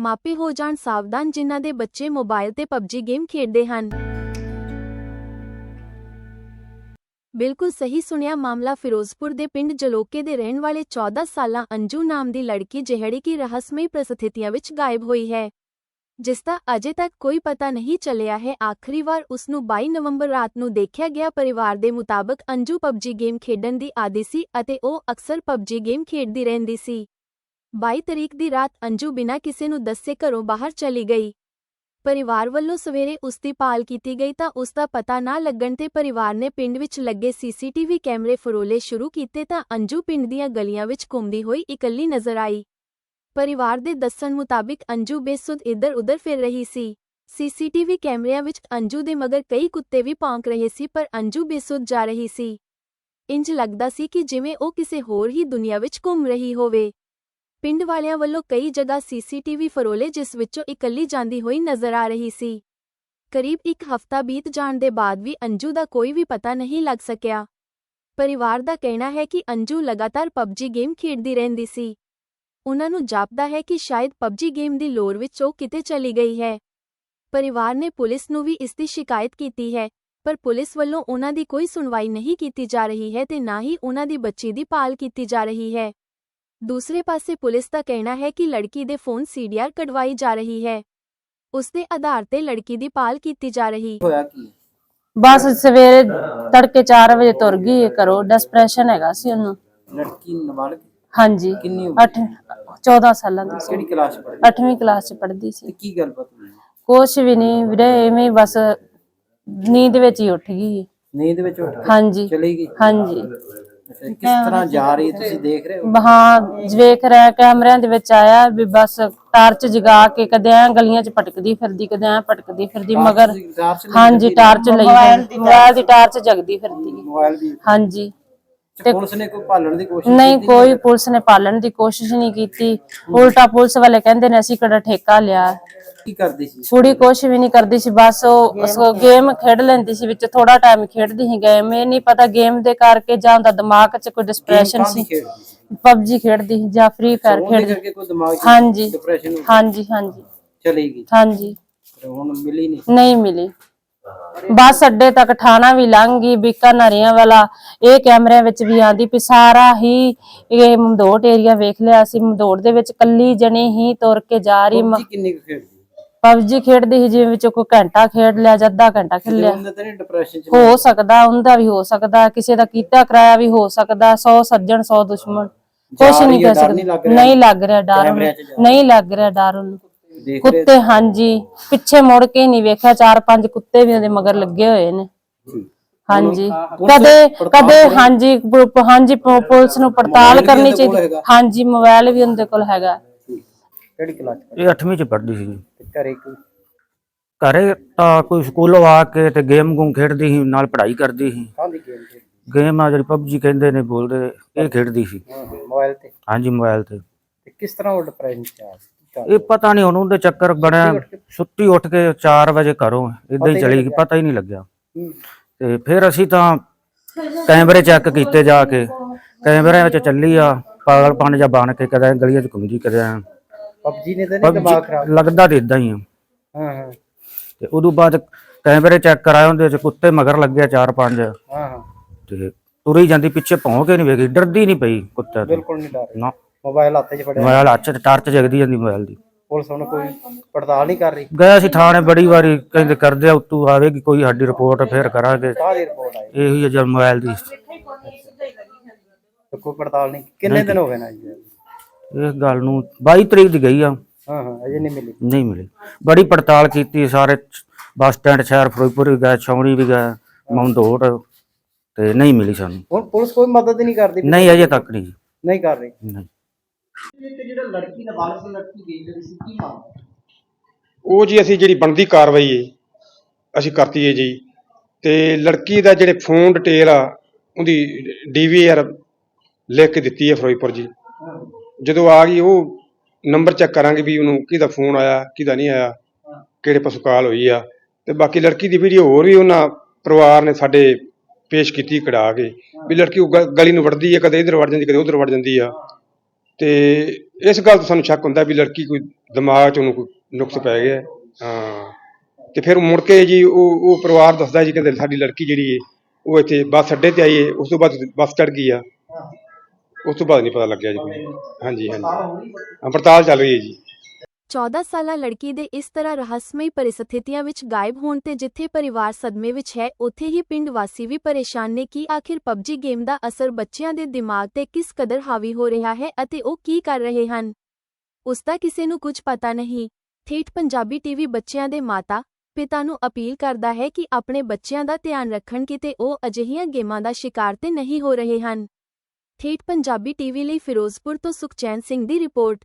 ਮਾਪੇ ਹੋ ਜਾਣ ਸਾਵਧਾਨ ਜਿਨ੍ਹਾਂ ਦੇ ਬੱਚੇ ਮੋਬਾਈਲ ਤੇ ਪਬਜੀ ਗੇਮ ਖੇਡਦੇ ਹਨ। ਬਿਲਕੁਲ ਸਹੀ ਸੁਣਿਆ ਮਾਮਲਾ ਫਿਰੋਜ਼ਪੁਰ ਦੇ ਪਿੰਡ ਜਲੋਕੇ ਦੇ ਰਹਿਣ ਵਾਲੇ 14 ਸਾਲਾਂ ਅੰਜੂ ਨਾਮ ਦੀ ਲੜਕੀ ਜਿਹੜੀ ਕਿ ਰਹੱਸਮਈ ਪ੍ਰਸਥਿਤੀਆਂ ਵਿੱਚ ਗਾਇਬ ਹੋਈ ਹੈ। ਜਿਸ ਦਾ ਅਜੇ ਤੱਕ ਕੋਈ ਪਤਾ ਨਹੀਂ ਚੱਲਿਆ ਹੈ, ਆਖਰੀ ਵਾਰ ਉਸ ਨੂੰ 22 ਨਵੰਬਰ ਰਾਤ ਨੂੰ ਦੇਖਿਆ ਗਿਆ ਪਰਿਵਾਰ ਦੇ ਮੁਤਾਬਕ ਅੰਜੂ ਪਬਜੀ ਗੇਮ ਖੇਡਣ ਦੀ ਆਦੀ ਸੀ ਅਤੇ ਉਹ ਅਕਸਰ ਪਬਜੀ ਗੇਮ ਖੇਡਦੀ ਰਹਿੰਦੀ ਸੀ। 22 ਤਰੀਕ ਦੀ ਰਾਤ ਅੰਜੂ ਬਿਨਾਂ ਕਿਸੇ ਨੂੰ ਦੱਸੇ ਘਰੋਂ ਬਾਹਰ ਚਲੀ ਗਈ। ਪਰਿਵਾਰ ਵੱਲੋਂ ਸਵੇਰੇ ਉਸ ਦੀ ਭਾਲ ਕੀਤੀ ਗਈ ਤਾਂ ਉਸ ਦਾ ਪਤਾ ਨਾ ਲੱਗਣ ਤੇ ਪਰਿਵਾਰ ਨੇ ਪਿੰਡ ਵਿੱਚ ਲੱਗੇ ਸੀਸੀਟੀਵੀ ਕੈਮਰੇ ਫਰੋਲੇ ਸ਼ੁਰੂ ਕੀਤੇ ਤਾਂ ਅੰਜੂ ਪਿੰਡ ਦੀਆਂ ਗਲੀਆਂ ਵਿੱਚ ਘੁੰਮਦੀ ਹੋਈ ਇਕੱਲੀ ਨਜ਼ਰ ਆਈ। ਪਰਿਵਾਰ ਦੇ ਦੱਸਣ ਮੁਤਾਬਿਕ ਅੰਜੂ ਬੇਸੁੱਧ ਇੱਧਰ-ਉੱਧਰ ਫਿਰ ਰਹੀ ਸੀ। ਸੀਸੀਟੀਵੀ ਕੈਮਰਿਆਂ ਵਿੱਚ ਅੰਜੂ ਦੇ ਮਗਰ ਕਈ ਕੁੱਤੇ ਵੀ ਭੌਂਕ ਰਹੇ ਸੀ ਪਰ ਅੰਜੂ ਬੇਸੁੱਧ ਜਾ ਰਹੀ ਸੀ। ਇੰਜ ਲੱਗਦਾ ਸੀ ਕਿ ਜਿਵੇਂ ਉਹ ਕਿਸੇ ਹੋਰ ਹੀ ਦੁਨੀਆ ਵਿੱਚ ਘੁੰਮ ਰਹੀ ਹੋਵੇ। ਪਿੰਡ ਵਾਲਿਆਂ ਵੱਲੋਂ ਕਈ ਜਗ੍ਹਾ ਸੀਸੀਟੀਵੀ ਫਰੋਲੇ ਜਿਸ ਵਿੱਚੋਂ ਇਕੱਲੀ ਜਾਂਦੀ ਹੋਈ ਨਜ਼ਰ ਆ ਰਹੀ ਸੀ। ਕਰੀਬ ਇੱਕ ਹਫ਼ਤਾ ਬੀਤ ਜਾਣ ਦੇ ਬਾਅਦ ਵੀ ਅੰਜੂ ਦਾ ਕੋਈ ਵੀ ਪਤਾ ਨਹੀਂ ਲੱਗ ਸਕਿਆ। ਪਰਿਵਾਰ ਦਾ ਕਹਿਣਾ ਹੈ ਕਿ ਅੰਜੂ ਲਗਾਤਾਰ ਪਬਜੀ ਗੇਮ ਖੇਡਦੀ ਰਹਿੰਦੀ ਸੀ। ਉਹਨਾਂ ਨੂੰ ਜਾਪਦਾ ਹੈ ਕਿ ਸ਼ਾਇਦ ਪਬਜੀ ਗੇਮ ਦੀ ਲੋਰ ਵਿੱਚ ਉਹ ਕਿਤੇ ਚਲੀ ਗਈ ਹੈ। ਪਰਿਵਾਰ ਨੇ ਪੁਲਿਸ ਨੂੰ ਵੀ ਇਸ ਦੀ ਸ਼ਿਕਾਇਤ ਕੀਤੀ ਹੈ, ਪਰ ਪੁਲਿਸ ਵੱਲੋਂ ਉਹਨਾਂ ਦੀ ਕੋਈ ਸੁਣਵਾਈ ਨਹੀਂ ਕੀਤੀ ਜਾ ਰਹੀ ਹੈ ਤੇ ਨਾ ਹੀ ਉਹਨਾਂ ਦੀ ਬੱਚੀ ਦੀ ਭਾਲ ਕੀਤੀ ਜਾ ਰਹੀ ਹੈ। ਦੂਸਰੇ ਪਾਸੇ ਪੁਲਿਸ ਦਾ ਕਹਿਣਾ ਹੈ ਕਿ ਲੜਕੀ ਦੇ ਫੋਨ ਸੀਡੀਆਰ ਕਢਵਾਈ ਜਾ ਰਹੀ ਹੈ। ਉਸ ਦੇ ਆਧਾਰ ਤੇ ਲੜਕੀ ਦੀ ਭਾਲ ਕੀਤੀ ਜਾ ਰਹੀ। ਹੋਇਆ ਕੀ? ਬਸ ਸਵੇਰੇ ਤੜਕੇ 4 ਵਜੇ ਤੁਰ ਗਈ ਇਹ ਘਰੋਂ। ਡਿਸਪ੍ਰੈਸ਼ਨ ਹੈਗਾ ਸੀ ਉਹਨੂੰ। ਲੜਕੀ ਨਾਬਾਲਗ ਹਾਂਜੀ। ਕਿੰਨੀ ਉਮਰ? 8 14 ਸਾਲਾਂ ਦੀ ਸੀ। ਕਿਹੜੀ ਕਲਾਸ ਚ ਪੜ੍ਹਦੀ? 8ਵੀਂ ਕਲਾਸ ਚ ਪੜ੍ਹਦੀ ਤੇ ਸੀ ਕੀ ਗੱਲਬਾਤ ਹੋਈ? ਕੁਛ ਵੀ ਨਹੀਂ ਵੀਰੇ ਐਵੇਂ ਹੀ ਬਸ ਨੀਂਦ ਵਿੱਚ ਹੀ ਉੱਠ ਗਈ। ਨੀਂਦ ਵਿੱਚ ਉੱਠ ਕੇ ਹਾਂਜੀ। ਚਲੀ ਗਈ? ਹਾਂਜੀ। ਕਿਸ ਤਰ੍ਹਾਂ ਜਾ ਰਹੀ ਹੈ ਤੁਸੀਂ ਦੇਖ ਰਹੇ ਹੋ? ਹਾਂ ਵੇਖ ਰਿਹਾ ਕੈਮਰਿਆਂ ਦੇ ਵਿੱਚ ਆਇਆ ਵੀ ਬਸ ਟਾਰਚ ਜਗਾ ਕੇ ਕਦੇ ਐ ਗਲੀਆਂ 'ਚ ਭਟਕਦੀ ਫਿਰਦੀ ਕਦੇ ਐ ਫਿਰਦੀ ਮਗਰ ਤੁਸੀਂ ਟਾਰਚ ਲਈ ਹਾਂਜੀ ਟਾਰਚ ਲਈ ਮੋਬਾਈਲ ਦੀ ਟਾਰਚ ਜਗਦੀ ਫਿਰਦੀ ਮੋਬਾਈਲ ਵੀ ਹਾਂਜੀ। ਤੇ ਪੁਲਿਸ ਨੇ ਕੋਈ ਭਾਲਣ ਦੀ ਕੋਸ਼ਿਸ਼ ਨਹੀਂ ਕੋਈ ਪੁਲਿਸ ਨੇ ਪਾਲਣ ਦੀ ਕੋਸ਼ਿਸ਼ ਨਹੀਂ ਕੀਤੀ। ਉਲਟਾ ਪੁਲਿਸ ਵਾਲੇ ਕਹਿੰਦੇ ਨੇ ਅਸੀਂ ਕਿਹੜਾ ਠੇਕਾ ਲਿਆ। ਕੀ ਕਰਦੀ ਸੀ? ਕੁੜੀ ਕੁਛ ਵੀ ਨਹੀਂ ਕਰਦੀ ਸੀ ਬਸ ਉਹ ਸੋ ਗੇਮ ਖੇਡ ਲੈਂਦੀ ਸੀ ਵਿੱਚ ਥੋੜਾ ਟਾਈਮ ਖੇਡਦੀ ਸੀ ਗੇਮ। ਇਹ ਨਹੀਂ ਪਤਾ ਗੇਮ ਦੇ ਕਰਕੇ ਜਾਂ ਉਹਦਾ ਦਿਮਾਗ 'ਚ ਕੋਈ ਡਿਸਪ੍ਰੈਸ਼ਨ ਸੀ। ਸੀ? ਪਬਜੀ ਖੇਡਦੀ ਸੀ ਜਾਂ ਫ੍ਰੀ ਫਾਇਰ ਖੇਡਦੀ ਕਰਕੇ ਕੋਈ ਦਿਮਾਗ 'ਚ ਹਾਂਜੀ। ਡਿਪਰੈਸ਼ਨ ਹਾਂਜੀ ਹਾਂਜੀ। ਚਲੀ ਗਈ। ਹਾਂਜੀ। ਤੇ ਹੁਣ ਮਿਲੀ ਨਹੀਂ? ਨਹੀਂ ਮਿਲੀ। ਬੱਸ ਅੱਡੇ ਤੱਕ ਠਾਣਾ ਵੀ ਲੰਘ ਗਈ ਬੀਕਾਨਰੀਆਂ ਵਾਲਾ। ਇਹ ਕੈਮਰਿਆਂ ਵਿੱਚ ਵੀ ਆਂਦੀ ਸਾਰਾ ਹੀ ਇਹ ਮਮਦੋਟ ਏਰੀਆ ਵੇਖ ਲਿਆ ਸੀ। ਮਮਦੋਟ ਦੇ ਵਿੱਚ ਕੱਲੀ ਜਣੀ ਹੀ ਤੁਰ ਕੇ ਜਾ ਰਹੀ। ਜੀ ਕਿੰਨੀ ਕੁ ਖੇਡਦੀ? ਪਬਜੀ ਖੇਡਦੀ ਸੀ ਜਿਵੇਂ ਵਿੱਚੋਂ ਕੋਈ ਘੰਟਾ ਖੇਡ ਲਿਆ ਜਾਂ ਅੱਧਾ ਘੰਟਾ ਖੇਡ ਲਿਆ। ਉਹਦਾ ਤਾਂ ਨਹੀਂ ਡਿਪਰੈਸ਼ਨ ਚ ਹੋ ਸਕਦਾ ਉਹਦਾ ਵੀ ਹੋ ਸਕਦਾ ਕਿਸੇ ਦਾ ਕੀਤਾ ਕਰਾਇਆ ਵੀ ਹੋ ਸਕਦਾ 100 ਸੱਜਣ 100 ਦੁਸ਼ਮਣ। ਕੁਛ ਨਹੀਂ ਰਹੀ ਹੈ, ਕਹਿ ਡਰ ਨਹੀਂ ਲੱਗ ਸਕਦੇ ਰਿਹਾ? ਨਹੀਂ ਲੱਗ ਰਿਹਾ ਡਰ ਉਹਨੂੰ। ਕੈਮਰਿਆਂ 'ਚ ਜਾ- ਨਹੀਂ ਲੱਗ ਰਿਹਾ ਡਰ ਉਹਨੂੰ। ਦੇਖ ਰਹੇ ਕੁੱਤੇ ਹਾਂਜੀ। ਪਿੱਛੇ ਮੁੜ ਕੇ ਨਹੀਂ ਵੇਖਿਆ ਚਾਰ ਪੰਜ ਕੁੱਤੇ ਵੀ ਉਹਦੇ ਮਗਰ ਲੱਗੇ ਹੋਏ ਨੇ। ਹਾਂਜੀ। ਕਦੇ ਕਦੇ? ਹਾਂਜੀ ਹਾਂਜੀ ਪੁਲਿਸ ਨੂੰ ਪੜਤਾਲ ਕਰਨੀ ਚਾਹੀਦੀ? ਹਾਂਜੀ ਮੋਬਾਈਲ ਵੀ ਉਹਦੇ ਕੋਲ ਹੈਗਾ। ਕਿਹੜੀ ਕਲਾਸ ਇਹ 8ਵੀਂ ਚ ਪੜ੍ਹਦੀ ਸੀ ਪੜ੍ਹਦੀ? ਘਰੇ ਕੋਈ? ਘਰੇ ਤਾਂ ਕੋਈ ਸਕੂਲੋਂ ਆ ਕੇ ਤੇ ਗੇਮ ਗੂਮ ਖੇਡਦੀ ਸੀ ਨਾਲ ਪੜ੍ਹਾਈ ਕਰਦੀ ਸੀ। ਕਾਹਦੀ ਗੇਮ ਗੇਮ ਆ ਜਿਹੜੀ ਪਬਜੀ ਕਹਿੰਦੇ ਨੇ ਬੋਲਦੇ ਇਹ ਖੇਡਦੀ ਸੀ। ਮੋਬਾਈਲ ਤੇ। ਹਾਂਜੀ ਮੋਬਾਈਲ ਤੇ। ਕਿਸ ਤਰ੍ਹਾਂ ਉਹ ਡਿਪਰੈਸ਼ਨ ਚ ਆ? ਇਹ ਪਤਾ ਨਹੀਂ ਉਹਨੂੰ ਦੇ ਚੱਕਰ ਬਣਿਆ ਸੁੱਤੀ ਉੱਠ ਕੇ। 4 ਵਜੇ ਘਰੋਂ ਇਦਾਂ ਹੀ ਚਲੀ ਗਈ ਪਤਾ ਹੀ ਨਹੀਂ ਲੱਗਿਆ। ਤੇ ਫਿਰ ਅਸੀਂ ਤਾਂ ਕੈਮਰੇ ਚੈੱਕ ਕੀਤੇ ਜਾ ਕੇ। ਕੈਮਰਿਆਂ ਵਿੱਚ ਚੱਲੀ ਆ ਪਾਗਲਪਨ ਜਾਂ ਬਣ ਕੇ ਕਦੇ ਗਲੀਆਂ 'ਚ ਘੁੰਮਦੀ ਕਦੇ PUBG ਨੇ ਤਾਂ ਨਹੀਂ ਦਿਮਾਗ ਖਰਾਬ ਲੱਗਦਾ ਤੇ ਇਦਾਂ ਹੀ ਆ। ਹਾਂ ਹਾਂ। ਤੇ ਉਦੋਂ ਬਾਅਦ ਕੈਮਰੇ ਚੈੱਕ ਕਰਾਏ ਉਹਦੇ 'ਚ ਕੁੱਤੇ ਮਗਰ ਲੱਗਿਆ ਚਾਰ ਪੰਜ। ਹਾਂ ਹਾਂ। ਤੇ ਤੁਰੀ ਜਾਂਦੀ ਪਿੱਛੇ ਭੌਂ ਕੇ ਨਹੀਂ ਵੇਖੀ ਡਰਦੀ ਨਹੀਂ ਪਈ ਕੁੱਤੇ ਤੋਂ। ਬਿਲਕੁਲ ਨਹੀਂ ਡਰ। ਨਾ। ਮੋਬਾਈਲ ਹੱਥ 'ਚ ਫੜਿਆ। ਮੋਬਾਈਲ ਹੱਥ 'ਚ ਟਾਰਚ ਜਗਦੀ ਜਾਂਦੀ ਮੋਬਾਈਲ ਦੀ। ਪੁਲਿਸ ਹੁਣ ਕੋਈ ਪੜਤਾਲ ਨਹੀਂ ਕਰ ਰਹੀ। ਗਿਆ ਸੀ ਥਾਣੇ ਬੜੀ ਵਾਰੀ ਕਹਿੰਦੇ ਕਰਦੇ ਆ ਉਤੋਂ ਆਵੇਗੀ ਕੋਈ ਸਾਡੀ ਰਿਪੋਰਟ ਫੇਰ ਕਰਾਂਗੇ। ਕਾਹਦੀ ਰਿਪੋਰਟ ਆਈ। ਇਹੀ ਹੈ ਜਦ ਮੋਬਾਈਲ ਦੀ। ਤੇ ਕੋਈ ਪੜਤਾਲ ਨਹੀਂ। ਕਿੰਨੇ ਦਿਨ ਹੋ ਗਏ ਨਾ ਜੀ ਇਸ ਗੱਲ ਨੂੰ 22 ਤਰੀਕ ਦੀ ਗਈ ਆ। ਹਾਂ ਹਾਂ ਅਜੇ ਨਹੀਂ ਮਿਲੀ। ਨਹੀਂ ਮਿਲੀ। ਬੜੀ ਪੜਤਾਲ ਕੀਤੀ ਸਾਰੇ ਬੱਸ ਸਟੈਂਡ ਸ਼ਹਿਰ ਫਿਰੋਜ਼ਪੁਰ ਵੀ ਗਏ ਛਾਉਣੀ ਵੀ ਗਏ ਮੌਂਦੋੜ ਤੇ ਨਹੀਂ ਮਿਲੀ ਸਾਨੂੰ। ਹੁਣ ਪੁਲਿਸ ਕੋਈ ਮਦਦ ਨਹੀਂ ਕਰਦੀ। ਨਹੀਂ ਅਜੇ ਤੱਕ ਨਹੀਂ ਜੀ, ਨਹੀਂ ਕਰ ਰਹੀ। ਨਹੀਂ। ਤੇ ਜਿਹੜਾ ਲੜਕੀ ਨਾਬਾਲਗ ਲੜਕੀ ਗਈ ਜਿਹੜੀ ਸੀ, ਕੀ ਮਾਮਲਾ ਉਹ ਜੀ ਅਸੀਂ ਜਿਹੜੀ ਬਣਦੀ ਕਾਰਵਾਈ ਹੈ ਅਸੀਂ ਕਰਤੀ ਹੈ ਜੀ। ਤੇ ਲੜਕੀ ਦਾ ਜਿਹੜੇ ਫੋਨ ਡਿਟੇਲ ਆ, ਉਹਦੀ ਡੀਵੀਆਰ ਲਿਖ ਕੇ ਦਿੱਤੀ ਹੈ ਫਿਰੋਜ਼ਪੁਰ ਜੀ। ਜਦੋਂ ਆ ਗਈ, ਉਹ ਨੰਬਰ ਚੈੱਕ ਕਰਾਂਗੇ ਵੀ ਉਹਨੂੰ ਕਿਹਦਾ ਫੋਨ ਆਇਆ, ਕਿਹਦਾ ਨਹੀਂ ਆਇਆ, ਕਿਹੜੇ ਪਾਸੋਂ ਕਾਲ ਹੋਈ ਆ। ਤੇ ਬਾਕੀ ਲੜਕੀ ਦੀ ਵੀਡੀਓ ਹੋਰ ਵੀ ਉਹਨਾਂ ਪਰਿਵਾਰ ਨੇ ਸਾਡੇ ਪੇਸ਼ ਕੀਤੀ ਕਢਾ ਕੇ, ਵੀ ਲੜਕੀ ਉਹ ਗ- ਗਲੀ ਨੂੰ ਵੜਦੀ ਹੈ, ਕਦੇ ਇੱਧਰ ਵੜ ਜਾਂਦੀ, ਕਦੇ ਉਧਰ ਵੜ ਜਾਂਦੀ ਆ। ਤੇ ਇਸ ਗੱਲ ਤੋਂ ਸਾਨੂੰ ਸ਼ੱਕ ਹੁੰਦਾ ਵੀ ਲੜਕੀ ਕੋਈ ਦਿਮਾਗ 'ਚ ਉਹਨੂੰ ਕੋਈ ਨੁਕਸ ਪੈ ਗਿਆ ਹੈ। ਹਾਂ ਤੇ ਫਿਰ ਮੁੜ ਕੇ ਜੀ ਉਹ ਉਹ ਪਰਿਵਾਰ ਦੱਸਦਾ ਜੀ ਕਹਿੰਦੇ ਸਾਡੀ ਲੜਕੀ ਜਿਹੜੀ ਹੈ ਉਹ ਇੱਥੇ ਬੱਸ ਅੱਡੇ ਤੇ ਆਈ ਹੈ ਉਸ ਤੋਂ ਬਾਅਦ ਬੱਸ ਚੜ ਗਈ ਆ ਉਸ ਤੋਂ ਬਾਅਦ ਨਹੀਂ ਪਤਾ ਲੱਗਿਆ ਜੀ ਕੋਈ। ਹਾਂਜੀ ਹਾਂਜੀ ਹਾਂ, ਪੜਤਾਲ ਚੱਲ ਰਹੀ ਹੈ ਜੀ 14 ਸਾਲਾ ਲੜਕੀ ਦੇ ਇਸ ਤਰ੍ਹਾਂ ਰਹੱਸਮਈ ਪਰਿਸਥਿਤੀਆਂ ਵਿੱਚ ਗਾਇਬ ਹੋਣ ਤੇ ਜਿੱਥੇ ਪਰਿਵਾਰ ਸਦਮੇ ਵਿੱਚ ਹੈ, ਉੱਥੇ ਹੀ ਪਿੰਡ ਵਾਸੀ ਵੀ ਪਰੇਸ਼ਾਨ ਨੇ ਕਿ ਆਖਿਰ ਪਬਜੀ ਗੇਮ ਦਾ ਅਸਰ ਬੱਚਿਆਂ ਦੇ ਦਿਮਾਗ ਤੇ ਕਿਸ ਕਦਰ ਹਾਵੀ ਹੋ ਰਿਹਾ ਹੈ ਅਤੇ ਉਹ ਕੀ ਕਰ ਰਹੇ ਹਨ। ਉਸ ਦਾ ਕਿਸੇ ਨੂੰ ਕੁਝ ਪਤਾ ਨਹੀਂ। ਠੇਠ ਪੰਜਾਬੀ ਟੀਵੀ ਬੱਚਿਆਂ ਦੇ ਮਾਤਾ, ਪਿਤਾ ਨੂੰ ਅਪੀਲ ਕਰਦਾ ਹੈ ਕਿ ਆਪਣੇ ਬੱਚਿਆਂ ਦਾ ਧਿਆਨ ਰੱਖਣ ਕਿਤੇ ਉਹ ਅਜਿਹੀਆਂ ਗੇਮਾਂ ਦਾ ਸ਼ਿਕਾਰ ਤੇ ਨਹੀਂ ਹੋ ਰਹੇ ਹਨ। ਠੇਠ ਪੰਜਾਬੀ ਟੀਵੀ ਲਈ ਫਿਰੋਜ਼ਪੁਰ ਤੋਂ ਸੁਖਚੈਨ ਸਿੰਘ ਦੀ ਰਿਪੋਰਟ।